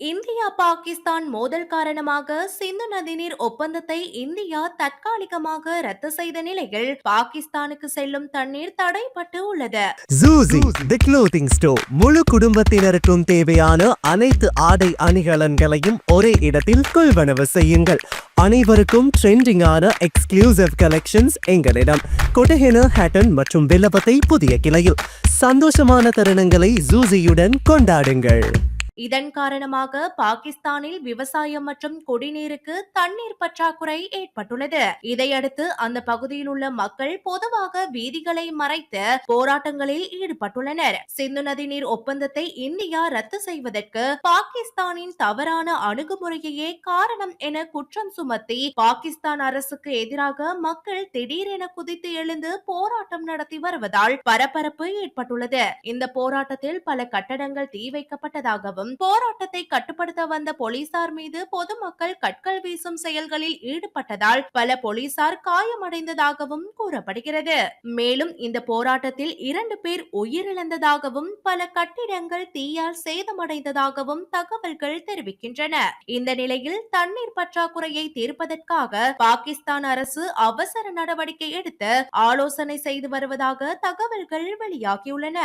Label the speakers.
Speaker 1: India Pakistan மோதல் காரணமாக சிந்து நதிநீர் ஒப்பந்தத்தை இந்தியா தற்காலிகமாக ரத்து செய்த நிலையில் பாகிஸ்தானுக்கு செல்லும் தண்ணீர் தடைப்பட்டு உள்ளது.
Speaker 2: ஜூசி தி க்ளோத்திங் ஸ்டோர் முழு குடும்பத்தினருக்கும் தேவையான அனைத்து ஆடை அணிகலன்களையும் ஒரே இடத்தில் கொள்வனவு செய்யுங்கள். அனைவருக்கும் ட்ரெண்டிங்கான எக்ஸ்க்ளூசிவ் கலெக்ஷன்ஸ் எங்களிடம். கொட்டஹென ஹேட்டன் மற்றும் வில்லபத்தை புதிய கிளையில். சந்தோஷமான தருணங்களை ஜூசியுடன் கொண்டாடுங்கள்.
Speaker 1: இதன் காரணமாக பாகிஸ்தானில் விவசாயம் மற்றும் குடிநீருக்கு தண்ணீர் பற்றாக்குறை ஏற்பட்டுள்ளது. இதையடுத்து அந்த பகுதியில் உள்ள மக்கள் பொதுவாக வீதிகளை மறைத்து போராட்டங்களில் ஈடுபட்டுள்ளனர். சிந்து நதி நீர் ஒப்பந்தத்தை இந்தியா ரத்து செய்வதற்கு பாகிஸ்தானின் தவறான அணுகுமுறையே காரணம் என குற்றம் சுமத்தி பாகிஸ்தான் அரசுக்கு எதிராக மக்கள் திடீரென குதித்து எழுந்து போராட்டம் நடத்தி வருவதால் பரபரப்பு ஏற்பட்டுள்ளது. இந்த போராட்டத்தில் பல கட்டடங்கள் தீ வைக்கப்பட்டதாகவும் போராட்டத்தை கட்டுப்படுத்த வந்த போலீசார் மீது பொதுமக்கள் கற்கள் வீசும் செயல்களில் ஈடுபட்டதால் பல போலீசார் காயமடைந்ததாகவும் கூறப்படுகிறது. மேலும் இந்த போராட்டத்தில் இரண்டு பேர் உயிரிழந்ததாகவும் பல கட்டிடங்கள் தீயால் சேதமடைந்ததாகவும் தகவல்கள் தெரிவிக்கின்றன. இந்த நிலையில் தண்ணீர் பற்றாக்குறையை தீர்ப்பதற்காக பாகிஸ்தான் அரசு அவசர நடவடிக்கை எடுத்து ஆலோசனை செய்து வருவதாக தகவல்கள் வெளியாகியுள்ளன.